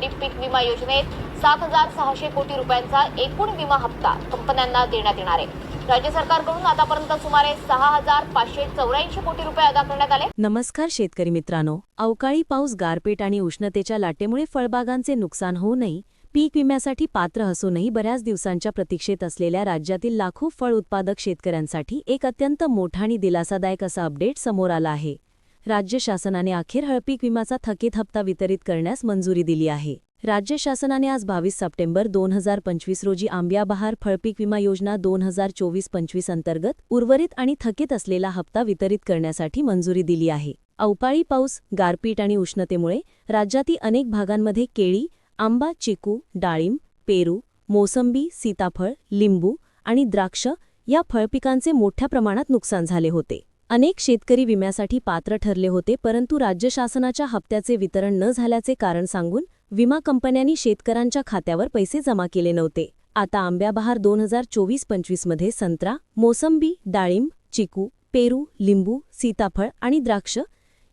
खरीप पीक विमा योजनेत सात हजार सहाशे कोटी रुपयांचा एकूण विमा हप्ता कंपन्यांना देण्यात येणार आहे. राज्य सरकारकडून आतापर्यंत सुमारे सहा हजार पाचशे चौऱ्याऐंशी कोटी रुपये अदा करण्यात आले. नमस्कार शेतकरी मित्रांनो अवकाळी पाऊस गारपीट आणि उष्णतेच्या लाटेमुळे फळबागांचे नुकसान होऊ नये पीक विम्यासाठी पात्र असूनही बऱ्याच दिवसांच्या प्रतीक्षेत असलेल्या राज्यातील लाखो फळ उत्पादक शेतकऱ्यांसाठी एक अत्यंत मोठा आणि दिलासादायक असा अपडेट समोर आला आहे. राज्य शासनाने अखेर हळपीक विमाचा थकीत हप्ता वितरित करण्यास मंजुरी दिली आहे. राज्य शासनाने आज बावीस सप्टेंबर दोन हजार पंचवीस रोजी आंब्याबहार फळपीक विमा योजना दोन हजार चोवीस पंचवीस अंतर्गत उर्वरित आणि थकीत असलेला हप्ता वितरित करण्यासाठी मंजुरी दिली आहे. अवकाळी पाऊस गारपीट आणि उष्णतेमुळे राज्यातील अनेक भागांमध्ये केळी आंबा चिकू डाळिंब पेरू मोसंबी सीताफळ लिंबू आणि द्राक्ष या फळपिकांचे मोठ्या प्रमाणात नुकसान झाले होते. अनेक शेतकरी विम्यासाठी पात्र ठरले होते परंतु राज्य शासनाच्या हप्त्याचे वितरण न झाल्याचे कारण सांगून विमा कंपन्यांनी शेतकऱ्यांच्या खात्यावर पैसे जमा केले नव्हते. आता आंब्याबहार दोन हजार चोवीस पंचवीसमध्ये संत्रा मोसंबी डाळिंब चिकू पेरू लिंबू सीताफळ आणि द्राक्ष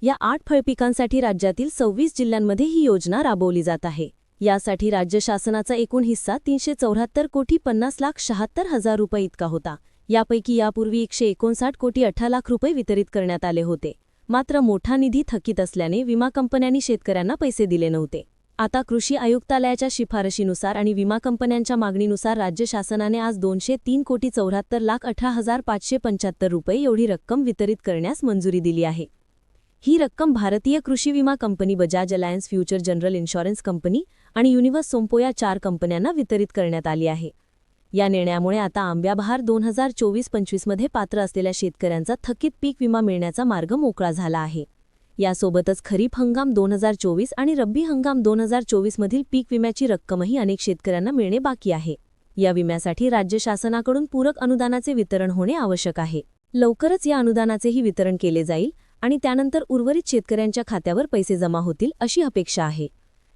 या आठ फळपिकांसाठी राज्यातील सव्वीस जिल्ह्यांमध्ये ही योजना राबवली जात आहे. यासाठी राज्य शासनाचा एकूण हिस्सा तीनशे चौऱ्याहत्तर कोटी पन्नास लाख शहात्तर हजार रुपये इतका होता. यापैकी यापूर्वी एकशे एकोणसाठ कोटी अठरा लाख रुपये वितरित करण्यात आले होते. मात्र मोठा निधी थकीत असल्याने विमा कंपन्यांनी शेतकऱ्यांना पैसे दिले नव्हते. आता कृषी आयुक्तालयाच्या शिफारशीनुसार आणि विमा कंपन्यांच्या मागणीनुसार राज्य शासनाने आज दोनशे तीन कोटी चौऱ्याहत्तर लाख अठरा हजार पाचशे पंच्याहत्तर रुपये एवढी रक्कम वितरित करण्यास मंजुरी दिली आहे. ही रक्कम भारतीय कृषी विमा company Bajaj Allianz Future General Insurance company आणि युनिव्हर्स सोम्पो या चार कंपन्यांना वितरित करण्यात आली आहे. या निर्णयामुळे आता आंब्याबहार दोन हजार चोवीस पंचवीसमध्ये पात्र असलेल्या शेतकऱ्यांचा थकीत पीक विमा मिळण्याचा मार्ग मोकळा झाला आहे. यासोबतच खरीप हंगाम दोन हजार चोवीस आणि रब्बी हंगाम दोन हजार चोवीसमधील पीक विम्याची रक्कमही अनेक शेतकऱ्यांना मिळणे बाकी आहे. या विम्यासाठी राज्य शासनाकडून पूरक अनुदानाचे वितरण होणे आवश्यक आहे. लवकरच या अनुदानाचेही वितरण केले जाईल आणि त्यानंतर उर्वरित शेतकऱ्यांच्या खात्यावर पैसे जमा होतील अशी अपेक्षा आहे.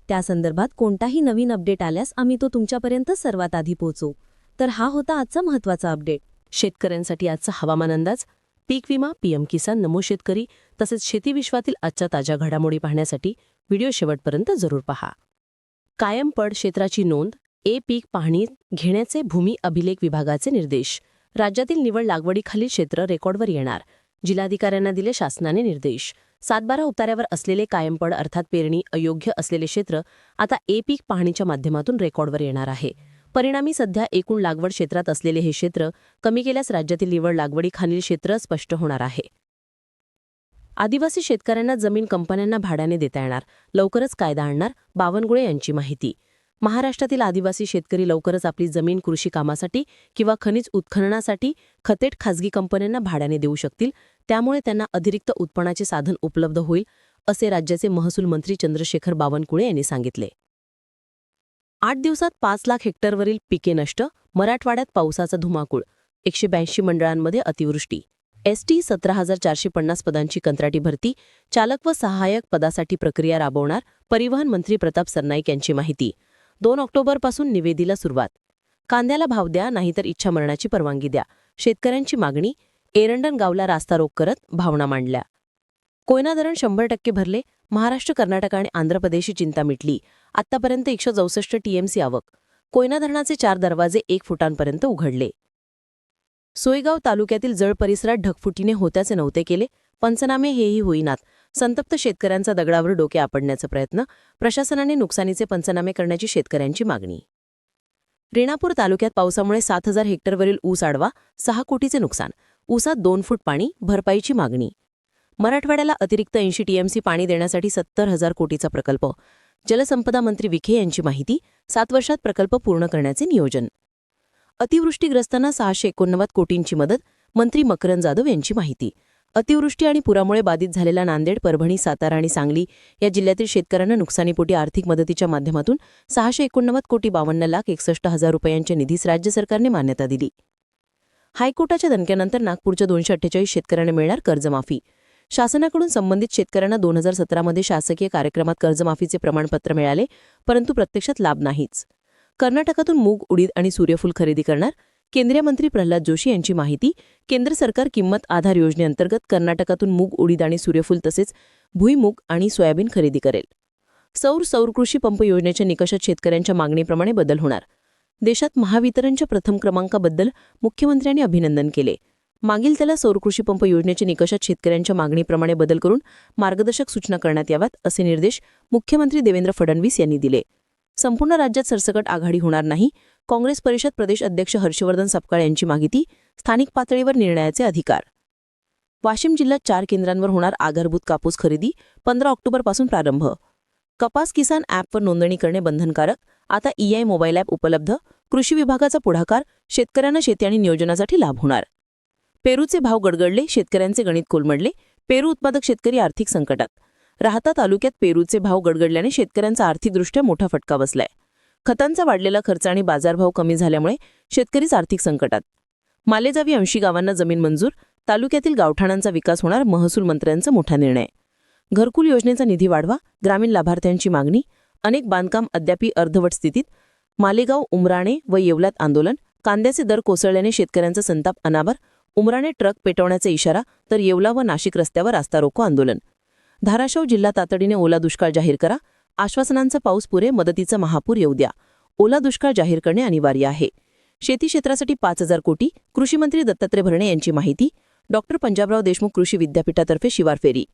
त्यासंदर्भात कोणताही नवीन अपडेट आल्यास आम्ही तो तुमच्यापर्यंत सर्वात आधी पोहोचू. तर हा होता आजचा महत्त्वाचा अपडेट. शेतकऱ्यांसाठी आजचा हवामान अंदाज पीक विमा पीएम किसान नमो शेतकरी तसेच शेती विश्वातील आजच्या ताज्या घडामोडी पाहण्यासाठी व्हिडिओ शेवटपर्यंत जरूर पहा. कायम पड क्षेत्राची नोंद ए पीक पाहणी घेण्याचे भूमी अभिलेख विभागाचे निर्देश. राज्यातील निवड लागवडीखालील क्षेत्र रेकॉर्डवर येणार जिल्हाधिकाऱ्यांना दिले शासनाने निर्देश. सातबारा उतार्यावर असलेले कायमपड अर्थात पेरणी अयोग्य असलेले क्षेत्र आता ए पीक पाहणीच्या माध्यमातून रेकॉर्डवर येणार आहे. परिणामी सध्या एकूण लागवड क्षेत्रात असलेले हे क्षेत्र कमी केल्यास राज्यातील निवड लागवडीखालील क्षेत्र स्पष्ट होणार आहे. आदिवासी शेतकऱ्यांना जमीन कंपन्यांना भाड्याने देता येणार. लवकरच कायदा आणणार बावनकुळे यांची माहिती. महाराष्ट्रातील आदिवासी शेतकरी लवकरच आपली जमीन कृषी कामासाठी किंवा खनिज उत्खननासाठी खतेट खासगी कंपन्यांना भाड्याने देऊ शकतील. त्यामुळे त्यांना अतिरिक्त उत्पन्नाचे साधन उपलब्ध होईल असे राज्याचे महसूल मंत्री चंद्रशेखर बावनकुळे यांनी सांगितले. आठ दिवसात पाच लाख हेक्टरवरील पिके नष्ट मराठवाड्यात पावसाचा धुमाकूळ एकशे ब्याऐंशी मंडळांमध्ये अतिवृष्टी. एसटी सतरा हजार चारशे पन्नास पदांची कंत्राटी भरती चालक व सहाय्यक पदासाठी प्रक्रिया राबवणार परिवहन मंत्री प्रताप सरनाईक यांची माहिती. दोन ऑक्टोबरपासून निवेदीला सुरुवात. कांद्याला भाव द्या नाहीतर इच्छा मरणाची परवानगी द्या. शेतकऱ्यांची मागणी एरंडन गावला रास्ता रोक करत भावना मांडल्या. कोयना धरण शंभर टक्के भरले महाराष्ट्र कर्नाटक आणि आंध्र प्रदेशची चिंता मिटली. आतापर्यंत एकशे चौसष्ट टीएमसी आवक कोयना धरणाचे चार दरवाजे एक फुटांपर्यंत उघडले. सोयगाव तालुक्यातील जळ परिसरात ढगफुटीने होत्याचे नव्हते केले. पंचनामे हेही होईनात. संतप्त शेतकऱ्यांचा दगडावर डोके आपडण्याचा प्रयत्न. प्रशासनाने नुकसानीचे पंचनामे करण्याची शेतकऱ्यांची मागणी. रेणापूर तालुक्यात पावसामुळे सात हजार हेक्टरवरील ऊस आडवा सहा कोटीचे नुकसान. ऊसात दोन फूट पाणी भरपाईची मागणी. मराठवाड्याला अतिरिक्त ऐंशी टीएमसी पाणी देण्यासाठी सत्तर हजार कोटीचा प्रकल्प. जलसंपदा मंत्री विखे यांची माहिती सात वर्षात प्रकल्प पूर्ण करण्याचे नियोजन. अतिवृष्टीग्रस्तांना सहाशे एकोणनव्वद कोटींची मदत मंत्री मकरंद जाधव यांची माहिती. अतिवृष्टी आणि पुरामुळे बाधित झालेला नांदेड परभणी सातारा आणि सांगली या जिल्ह्यातील शेतकऱ्यांना नुकसानीपोटी आर्थिक मदतीच्या माध्यमातून सहाशे एकोणनव्वद कोटी बावन्न लाख एकसष्ट हजार रुपयांच्या निधीस राज्य सरकारने मान्यता दिली. हायकोर्टाच्या दणक्यानंतर नागपूरच्या दोनशे अठ्ठेचाळीस शेतकऱ्यांना मिळणार कर्जमाफी. शासनाकडून संबंधित शेतकऱ्यांना दोन हजार सतरामध्ये शासकीय कार्यक्रमात कर्जमाफीचे प्रमाणपत्र मिळाले परंतु प्रत्यक्षात लाभ नाहीच. कर्नाटकातून मूग उडीद आणि सूर्यफूल खरेदी करणार केंद्रीय मंत्री प्रल्हाद जोशी यांची माहिती केंद्र सरकार किंमत आधार योजनेअंतर्गत कर्नाटकातून मूग उडीद आणि सूर्यफूल तसेच भुईमूग आणि सोयाबीन खरेदी करेल. सौर सौर कृषी पंप योजनेच्या निकषात शेतकऱ्यांच्या मागणीप्रमाणे बदल होणार. देशात महावितरणच्या प्रथम क्रमांकाबद्दल मुख्यमंत्र्यांनी अभिनंदन केले. मागील त्याला सौर कृषी पंप योजनेच्या निकषात शेतकऱ्यांच्या मागणीप्रमाणे बदल करून मार्गदर्शक सूचना करण्यात याव्यात असे निर्देश मुख्यमंत्री देवेंद्र फडणवीस यांनी दिले. संपूर्ण राज्यात सरसकट आघाडी होणार नाही काँग्रेस परिषद प्रदेश अध्यक्ष हर्षवर्धन सपकाळ यांची माहिती स्थानिक पातळीवर निर्णयाचे अधिकार. वाशिम जिल्ह्यात चार केंद्रांवर होणार आधारभूत कापूस खरेदी पंधरा ऑक्टोबरपासून प्रारंभ. कपास किसान ॲपवर नोंदणी करणे बंधनकारक आता ईआय मोबाईल ॲप उपलब्ध कृषी विभागाचा पुढाकार शेतकऱ्यांना शेती आणि नियोजनासाठी लाभ होणार. पेरूचे भाव गडगडले शेतकऱ्यांचे गणित कोलमडले पेरू उत्पादक शेतकरी आर्थिक संकटात. राहता तालुक्यात पेरूचे भाव गडगडल्याने शेतकऱ्यांचा आर्थिकदृष्ट्या मोठा फटका बसलाय. खतांचा वाढलेला खर्च आणि बाजारभाव कमी झाल्यामुळे शेतकरीच आर्थिक संकटात. मालेजावी ऐंशी गावांना जमीन मंजूर तालुक्यातील गावठाणांचा विकास होणार महसूल मंत्र्यांचा मोठा निर्णय. घरकुल योजनेचा निधी वाढवा ग्रामीण लाभार्थ्यांची मागणी अनेक बांधकाम अद्यापी अर्धवट स्थितीत मालेगाव उमराणे व येवल्यात आंदोलन कांद्याचे दर कोसळल्याने शेतकऱ्यांचा संताप अनावर उमराने ट्रक पेटवण्याचा इशारा तर येवला व नाशिक रस्त्यावर रास्ता रोको आंदोलन. धाराशिव जिल्हा तातडीने ओला दुष्काळ जाहीर करा. आश्वासनांचा पाऊस पुरे मदतीचा महापूर येऊ द्या. ओला दुष्काळ जाहीर करणे अनिवार्य आहे. शेती क्षेत्रासाठी पाच हजार कोटी कृषीमंत्री दत्तात्रय भरणे यांची माहिती डॉक्टर पंजाबराव देशमुख कृषी विद्यापीठातर्फे शिवार फेरी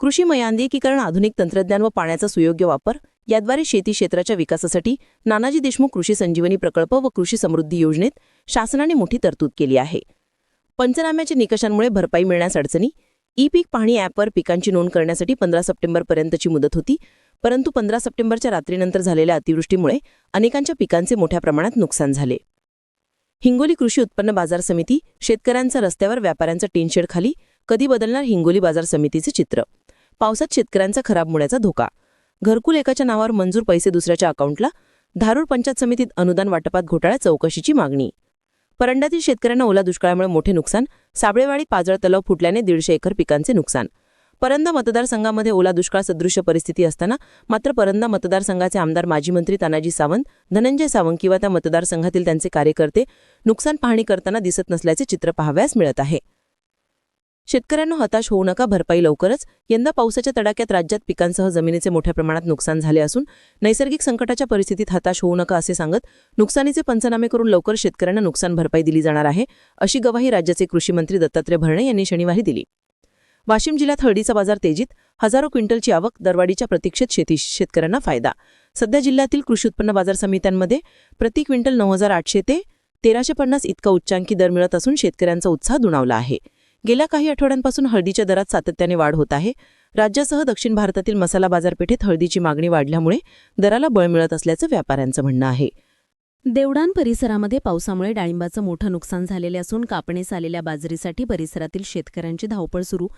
कृषी मयांत्रिकीकरण आधुनिक तंत्रज्ञान व पाण्याचा सुयोग्य वापर याद्वारे शेती क्षेत्राच्या विकासासाठी नानाजी देशमुख कृषी संजीवनी प्रकल्प व कृषी समृद्धी योजनेत शासनाने मोठी तरतूद केली आहे. पंचनाम्याच्या निकषांमुळे भरपाई मिळण्यास अडचणी. ई पीक पाहणी ॲपवर पिकांची नोंद करण्यासाठी पंधरा सप्टेंबरपर्यंतची मुदत होती. परंतु पंधरा सप्टेंबरच्या रात्रीनंतर झालेल्या अतिवृष्टीमुळे अनेकांच्या पिकांचे मोठ्या प्रमाणात नुकसान झाले. हिंगोली कृषी उत्पन्न बाजार समिती शेतकऱ्यांचा रस्त्यावर व्यापाऱ्यांचा टीनशेड खाली कधी बदलणार हिंगोली बाजार समितीचे चित्र. पावसात शेतकऱ्यांचा खराब होण्याचा धोका. घरकुल एकाच्या नावावर मंजूर पैसे दुसऱ्याच्या अकाउंटला धारूर पंचायत समितीत अनुदान वाटपात घोटाळ्या चौकशीची मागणी. परंड्यातील शेतकऱ्यांना ओला दुष्काळामुळे मोठे नुकसान साबळेवाडी पाजळ तलाव फुटल्याने दीडशे एकर पिकांचे नुकसान. परंदा मतदारसंघामध्ये ओला दुष्काळ सदृश्य परिस्थिती असताना मात्र परंदा मतदारसंघाचे आमदार माजी मंत्री तानाजी सावंत धनंजय सावंत किंवा त्या मतदारसंघातील त्यांचे कार्यकर्ते नुकसान पाहणी करताना दिसत नसल्याचे चित्र पाहावयास मिळत आहे. शेतकऱ्यांना हताश होऊ नका भरपाई लवकरच. यंदा पावसाच्या तडाक्यात राज्यात पिकांसह जमिनीचे मोठ्या प्रमाणात नुकसान झाले असून नैसर्गिक संकटाच्या परिस्थितीत हताश होऊ नका असे सांगत नुकसानीचे पंचनामे करून लवकर शेतकऱ्यांना नुकसान भरपाई दिली जाणार आहे अशी गवाही राज्याचे कृषी मंत्री दत्तात्रय भरणे यांनी शनिवारी दिली. वाशिम जिल्ह्यात हळदीचा बाजार तेजीत हजारो क्विंटलची आवक दरवाढीच्या प्रतीक्षेत शेती शेतकऱ्यांना फायदा. सध्या जिल्ह्यातील कृषी उत्पन्न बाजार समित्यांमध्ये प्रति क्विंटल नऊ हजार आठशे ते तेराशे पन्नास इतका उच्चांकी दर मिळत असून शेतकऱ्यांचा उत्साह दुणावला आहे. गेल्या काही आठवड्यांपासून हळदीच्या दरात सातत्याने वाढ होत आहे. राज्यासह दक्षिण भारतातील मसाला बाजारपेठेत हळदीची मागणी वाढल्यामुळे दराला बळ मिळत असल्याचं व्यापाऱ्यांचं म्हणणं आहे. देवडान परिसरामध्ये पावसामुळे डाळिंबाचं मोठं नुकसान झालेले असून कापणीस आलेल्या बाजरीसाठी परिसरातील शेतकऱ्यांची धावपळ सुरू.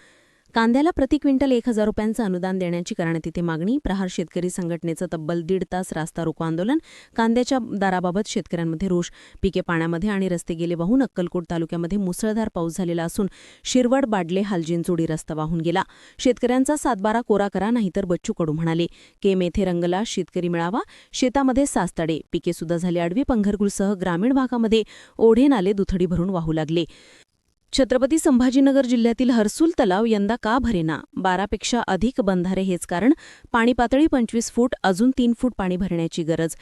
कांद्याला प्रति क्विंटल एक हजार रुपयांचं अनुदान देण्याची करण्यात येते मागणी. प्रहार शेतकरी संघटनेचं तब्बल दीड तास रास्ता रोको आंदोलन. कांद्याच्या दराबाबत शेतकऱ्यांमध्ये रोष. पिके पाण्यामध्ये आणि रस्ते गेले वाहून अक्कलकोट तालुक्यामध्ये मुसळधार पाऊस झालेला असून शिरवड बाडले हालजिंचोडी रस्ता वाहून गेला. शेतकऱ्यांचा सातबारा कोरा करा नाहीतर बच्चू कडू म्हणाले. केम येथे रंगला शेतकरी मिळावा. शेतामध्ये सासतडे पिके सुद्धा झाले आडवी. पंघरकुलसह ग्रामीण भागामध्ये ओढे नाले दुथडी भरून वाहू लागले. छत्रपती संभाजीनगर जिल्ह्यातील हर्सूल तलाव यंदा का भरेना? बारापेक्षा अधिक बंधारे हेच कारण. पाणी पातळी पंचवीस फूट अजून तीन फूट पाणी भरण्याची गरज.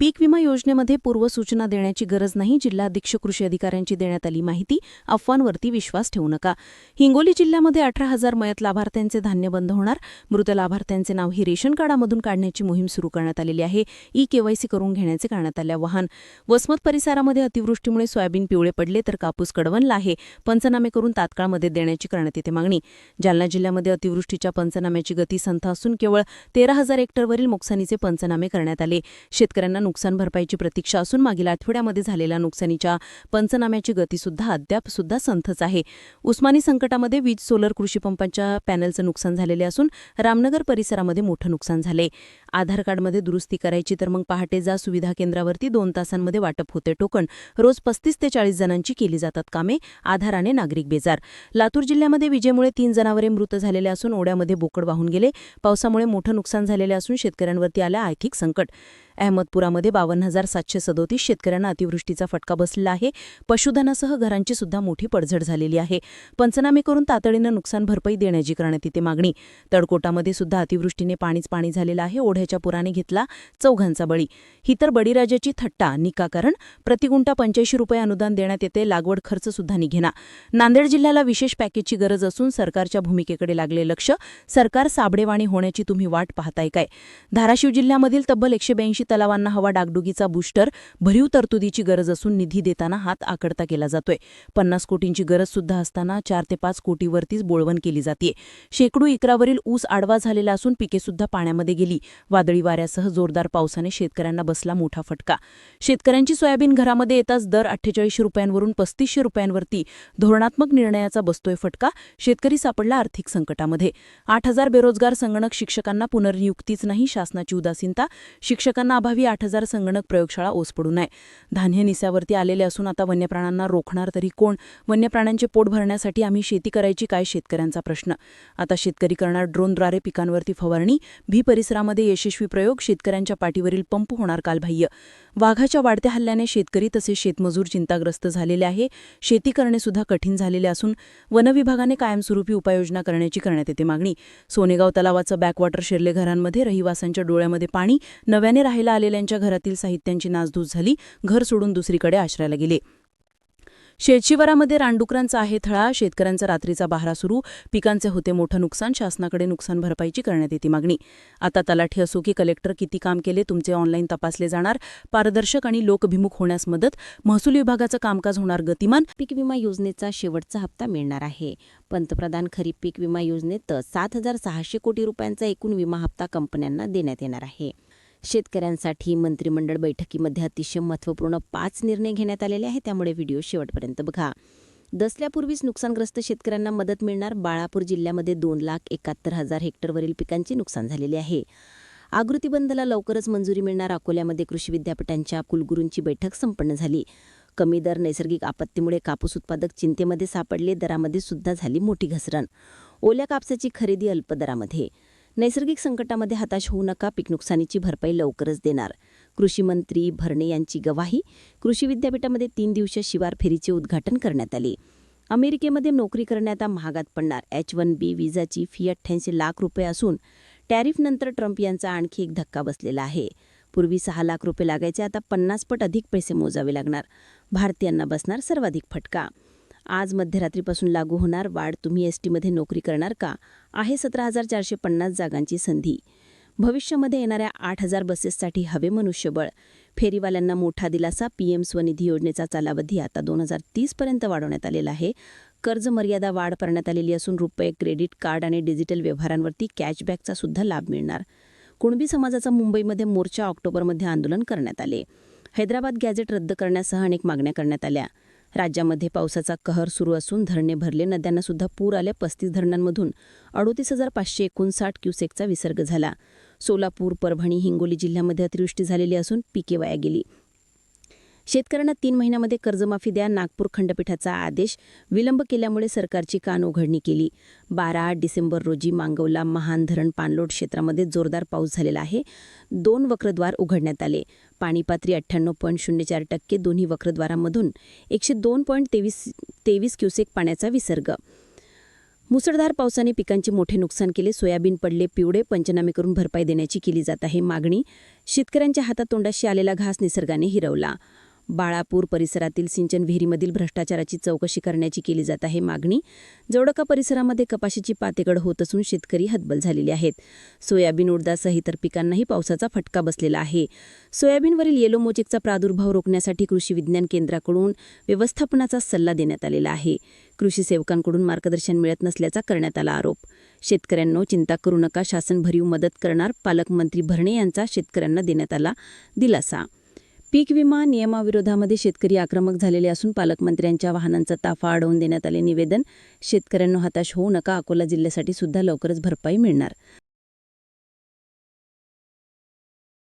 पीक विमा योजनेमध्ये पूर्वसूचना देण्याची गरज नाही जिल्हा अधीक्षक कृषी अधिकाऱ्यांची देण्यात आली माहिती अफवांवरती विश्वास ठेवू नका. हिंगोली जिल्ह्यामध्ये अठरा हजार मयत लाभार्थ्यांचे धान्य बंद होणार. मृत लाभार्थ्यांचे नाव ही रेशन कार्डामधून काढण्याची मोहीम सुरू करण्यात आलेली आहे. ई केवायसी करून घेण्याचे करण्यात आले वाहन. वसमत परिसरामध्ये अतिवृष्टीमुळे सोयाबीन पिवळे पडले तर कापूस कडवणला आहे. पंचनामे करून तात्काळ मदत देण्याची करण्यात येते मागणी. जालना जिल्ह्यामध्ये अतिवृष्टीच्या पंचनाम्याची गती संथ असून केवळ तेरा हजार हेक्टरवरील नुकसानीचे पंचनामे करण्यात आले. शेतकऱ्यांना नुकसान भरपाईची प्रतीक्षा असून मागील आठवड्यामध्ये झालेल्या नुकसानीच्या पंचनाम्याची गतीसुद्धा अद्याप सुद्धा संथच आहे. उस्मानी संकटामध्ये वीज सोलर कृषी पंपांच्या पॅनलचं नुकसान झालेले असून रामनगर परिसरामध्ये मोठं नुकसान झाले. आधार कार्डमध्ये दुरुस्ती करायची तर मग पहाटे जा सुविधा केंद्रावरती दोन तासांमध्ये वाटप होते टोकन. रोज पस्तीस ते चाळीस जणांची केली जातात कामे आधाराने नागरिक बेजार. लातूर जिल्ह्यामध्ये विजेमुळे तीन जनावरे मृत झालेले असून ओढ्यामध्ये बोकड वाहून गेले. पावसामुळे मोठं नुकसान झालेले असून शेतकऱ्यांवरती आलं आर्थिक संकट. अहमदपुरामध्ये बावन्न हजार सातशे सदोतीस शेतकऱ्यांना अतिवृष्टीचा फटका बसलेला आहे. पशुधनासह घरांची सुद्धा मोठी पडझड झालेली आहे. पंचनामे करून तातडीनं नुकसान भरपाई देण्याची करण्यात येते मागणी. तडकोटामध्ये सुद्धा अतिवृष्टीने पाणीच पाणी झालेलं आहे. ओढ्याच्या पुराने घेतला चौघांचा बळी. ही तर बळीराजाची थट्टा निकाकरण प्रतिगुंटा पंच्याऐंशी रुपये अनुदान देण्यात येते लागवड खर्च सुद्धा निघेना. नांदेड जिल्ह्याला विशेष पॅकेजची गरज असून सरकारच्या भूमिकेकडे लागले लक्ष. सरकार साबडेवाणी होण्याची तुम्ही वाट पाहताय काय? धाराशिव जिल्ह्यामधील तब्बल एकशे ब्याऐंशी तलावांना हवा डागडुगीचा बूस्टर भरीव तरतुदीची गरज असून निधी देताना हात आकडता केला जातोय. पन्नास कोटींची गरज सुद्धा असताना चार ते पाच कोटीवरतीच बोळवण केली जाते शेकडो इकरावरील ऊस आडवा झालेला असून पिकेसुद्धा पाण्यामध्ये गेली. वादळी वाऱ्यासह जोरदार पावसाने शेतकऱ्यांना बसला मोठा फटका. शेतकऱ्यांची सोयाबीन घरामध्ये येताच दर अठ्ठेचाळीसशे रुपयांवरून पस्तीसशे रुपयांवरती धोरणात्मक निर्णयाचा बसतोय फटका शेतकरी सापडला आर्थिक संकटामध्ये. आठ हजार बेरोजगार संगणक शिक्षकांना पुनर्नियुक्तीच नाही शासनाची उदासीनता शिक्षकांना अभावी आठ हजार संगणक प्रयोगशाळा ओस पडू नये. धान्य निस्यावरती आलेले असून आता वन्यप्राण्यांना रोखणार तरी कोण? वन्यप्राण्यांचे पोट भरण्यासाठी आम्ही शेती करायची काय? शेतकऱ्यांचा प्रश्न. आता शेतकरी करणार ड्रोनद्वारे पिकांवरती फवारणी भी परिसरामध्ये यशस्वी प्रयोग शेतकऱ्यांच्या पाठीवरील पंप होणार कालबाह्य. वाघाच्या वाढत्या हल्ल्याने शेतकरी तसेच शेतमजूर चिंताग्रस्त झालेले आहे. शेती करणे सुद्धा कठीण झालेले असून वनविभागाने कायमस्वरूपी उपाययोजना करण्याची करण्यात येते मागणी. सोनेगाव तलावाचं बॅकवॉटर शिरले घरांमध्ये रहिवासांच्या डोळ्यामध्ये पाणी नव्याने राहायला आलेल्यांच्या घरातील साहित्यांची नासधूस झाली घर सोडून दुसरीकडे आश्रयाला गेले. शेतशिवारामध्ये रानडुकरांचा आहे थळा. शेतकऱ्यांचा रात्रीचा बहारा सुरू. पिकांचे होते मोठं नुकसान. शासनाकडे नुकसान भरपाईची करण्यात येते मागणी. आता तलाठी असो की कलेक्टर किती काम केले तुमचे ऑनलाईन तपासले जाणार. पारदर्शक आणि लोकभिमुख होण्यास मदत. महसूल विभागाचं कामकाज होणार गतिमान. पीक विमा योजनेचा शेवटचा हप्ता मिळणार आहे. पंतप्रधान खरीप पीक विमा योजनेत सात हजार सहाशे कोटी रुपयांचा एकूण विमा हप्ता कंपन्यांना देण्यात येणार आहे. शेतकऱ्यांसाठी मंत्रिमंडळ बैठकीमध्ये अतिशय महत्त्वपूर्ण पाच निर्णय घेण्यात आलेले आहेत. त्यामुळे व्हिडिओ शेवटपर्यंत बघा. दसल्यापूर्वीच नुकसानग्रस्त शेतकऱ्यांना मदत मिळणार बाळापूर जिल्ह्यामध्ये दोन लाख एकाहत्तर हजार हेक्टरवरील पिकांचे नुकसान झालेले आहे. आकृतीबंदला लवकरच मंजुरी मिळणार. अकोल्यामध्ये कृषी विद्यापीठांच्या कुलगुरूंची बैठक संपन्न झाली. कमी दर नैसर्गिक आपत्तीमुळे कापूस उत्पादक चिंतेमध्ये सापडले. दरामध्ये सुद्धा झाली मोठी घसरण. ओल्या कापसाची खरेदी अल्प दरामध्ये. नैसर्गिक संकटामध्ये हताश होऊ नका पीक नुकसानीची भरपाई लवकरच देणार. कृषी मंत्री भरणे यांची गवाही कृषी विद्यापीठामध्ये तीन दिवसीय शिवार फेरीचे उद्घाटन करण्यात आले. अमेरिकेमध्ये नोकरी करण्यात महागात पडणार. एच वन बी विजाची फी अठ्ठ्याऐंशी लाख रुपये असून टॅरिफनंतर ट्रम्प यांचा आणखी एक धक्का बसलेला आहे. पूर्वी सहा लाख रुपये लागायचे आता पन्नास पट अधिक पैसे मोजावे लागणार. भारतीयांना बसणार सर्वाधिक फटका. आज मध्यरात्रीपासून लागू होणार वाढ तुम्ही एस टीमध्ये नोकरी करणार का? आहे सतरा हजार चारशे पन्नास जागांची संधी. भविष्यामध्ये येणाऱ्या आठ हजार बसेससाठी हवे मनुष्यबळ. फेरीवाल्यांना मोठा दिलासा पीएम स्वनिधी योजनेचा कालावधी आता दोन हजार तीसपर्यंत वाढवण्यात आलेला आहे. कर्ज मर्यादा वाढ करण्यात आलेली असून रुपये क्रेडिट कार्ड आणि डिजिटल व्यवहारांवरती कॅशबॅकचा सुद्धा लाभ मिळणार. कुणबी समाजाचा मुंबईमध्ये मोर्चा ऑक्टोबरमध्ये आंदोलन करण्यात आले. हैदराबाद गॅझेट रद्द करण्यासह अनेक मागण्या करण्यात आल्या. राज्यामध्ये पावसाचा कहर सुरू असून धरणे भरले. नद्यांना सुद्धा पूर आले पस्तीस धरणांमधून अडोतीस हजार पाचशे एकोणसाठ क्युसेकचा विसर्ग झाला. सोलापूर परभणी हिंगोली जिल्ह्यामध्ये अतिवृष्टी झालेली असून पिके वाया गेली. शेतकऱ्यांना तीन महिन्यामध्ये कर्जमाफी द्या नागपूर खंडपीठाचा आदेश विलंब केल्यामुळे सरकारची कान उघडणी केली. बारा आठ डिसेंबर रोजी मांगवला महान धरण पाणलोट क्षेत्रामध्ये जोरदार पाऊस झालेला आहे. दोन वक्रद्वार उघडण्यात आले. पाणीपात्री अठ्ठ्याण्णव पॉईंट शून्य चार टक्के दोन्ही वक्रद्वारांमधून एकशे दोन पॉईंट तेवीस तेवीस क्युसेक पाण्याचा विसर्ग. मुसळधार पावसाने पिकांचे मोठे नुकसान केले. सोयाबीन पडले पिवळे पंचनामे करून भरपाई देण्याची केली जात आहे मागणी. शेतकऱ्यांच्या हातातोंडाशी आलेला घास निसर्गाने हिरवला. बाळापूर परिसरातील सिंचन विहिरीमधील भ्रष्टाचाराची चौकशी करण्याची केली जात आहे मागणी. जोडका परिसरामध्ये कपाशीची पातेगड होत असून शेतकरी हतबल झालेले आहेत. सोयाबीन उडदासह इतर पिकांनाही पावसाचा फटका बसलेला आहे. सोयाबीनवरील येलो मोजेकचा प्रादुर्भाव रोखण्यासाठी कृषी विज्ञान केंद्राकडून व्यवस्थापनाचा सल्ला देण्यात आलेला आहे. कृषी सेवकांकडून मार्गदर्शन मिळत नसल्याचा करण्यात आला आरोप. शेतकऱ्यांनो चिंता करू नका शासन भरीव मदत करणार पालकमंत्री भरणे यांचा शेतकऱ्यांना देण्यात आला दिलासा. पीक विमा नियमाविरोधामध्ये शेतकरी आक्रमक झालेले असून पालकमंत्र्यांच्या वाहनांचा ताफा अडवून देण्यात आले निवेदन. शेतकऱ्यांना हताश होऊ नका. अकोला जिल्ह्यासाठी सुद्धा लवकरच भरपाई मिळणार.